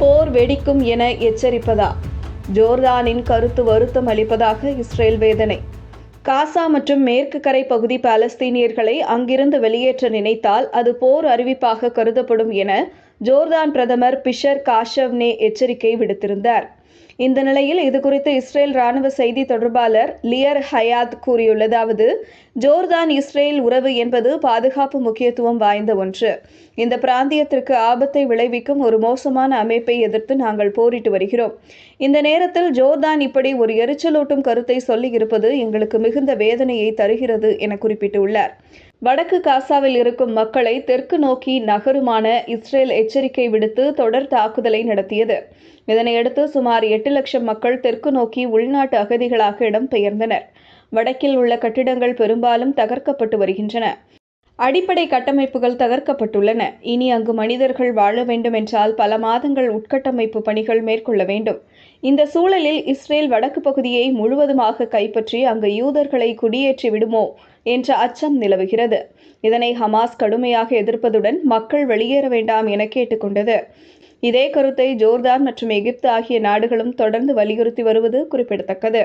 போர் வெடிக்கும் என எச்சரிப்பதா? ஜோர்தானின் கருத்து வருத்தம் அளிப்பதாக இஸ்ரேல் வேதனை. காசா மற்றும் மேற்கு கரை பகுதி பாலஸ்தீனியர்களை அங்கிருந்து வெளியேற்ற நினைத்தால் அது போர் அறிவிப்பாக கருதப்படும் என ஜோர்தான் பிரதமர் பிஷர் காஷவ்னே எச்சரிக்கை விடுத்திருந்தார். இந்த நிலையில் இதுகுறித்து இஸ்ரேல் ராணுவ செய்தி தொடர்பாளர் லியர் ஹயாத் கூறியுள்ளதாவது ஜோர்தான் இஸ்ரேல் உறவு என்பது பாதுகாப்பு முக்கியத்துவம் வாய்ந்த ஒன்று. இந்த பிராந்தியத்திற்கு ஆபத்தை விளைவிக்கும் ஒரு மோசமான அமைப்பை எதிர்த்து நாங்கள் போரிட்டு வருகிறோம். இந்த நேரத்தில் ஜோர்தான் இப்படி ஒரு எரிச்சலூட்டும் கருத்தை சொல்லியிருப்பது எங்களுக்கு மிகுந்த வேதனையை தருகிறது என குறிப்பிட்டுள்ளார். வடக்கு காசாவில் இருக்கும் மக்களை தெற்கு நோக்கி நகருமான இஸ்ரேல் எச்சரிக்கை விடுத்து தொடர் தாக்குதலை நடத்தியது. இதனையடுத்து சுமார் சுமார் எட்டு லட்சம் மக்கள் தெற்கு நோக்கி உள்நாட்டு அகதிகளாக இடம்பெயர்ந்தனர். வடக்கில் உள்ள கட்டிடங்கள் பெரும்பாலும் தகர்க்கப்பட்டு வருகின்றன. அடிப்படை கட்டமைப்புகள் தகர்க்கப்பட்டுள்ளன. இனி அங்கு மனிதர்கள் வாழ வேண்டும் என்றால் பல மாதங்கள் உட்கட்டமைப்பு பணிகள் மேற்கொள்ள வேண்டும். இந்த சூழலில் இஸ்ரேல் வடக்கு பகுதியை முழுவதுமாக கைப்பற்றி அங்கு யூதர்களை குடியேற்றி விடுமோ என்ற அச்சம் நிலவுகிறது. இதனை ஹமாஸ் கடுமையாக எதிர்ப்பதுடன் மக்கள் வெளியேற வேண்டாம் என கேட்டுக்கொண்டது இதே கருத்தை ஜோர்தான் மற்றும் எகிப்து ஆகிய நாடுகளும் தொடர்ந்து வலியுறுத்தி வருவது குறிப்பிடத்தக்கது.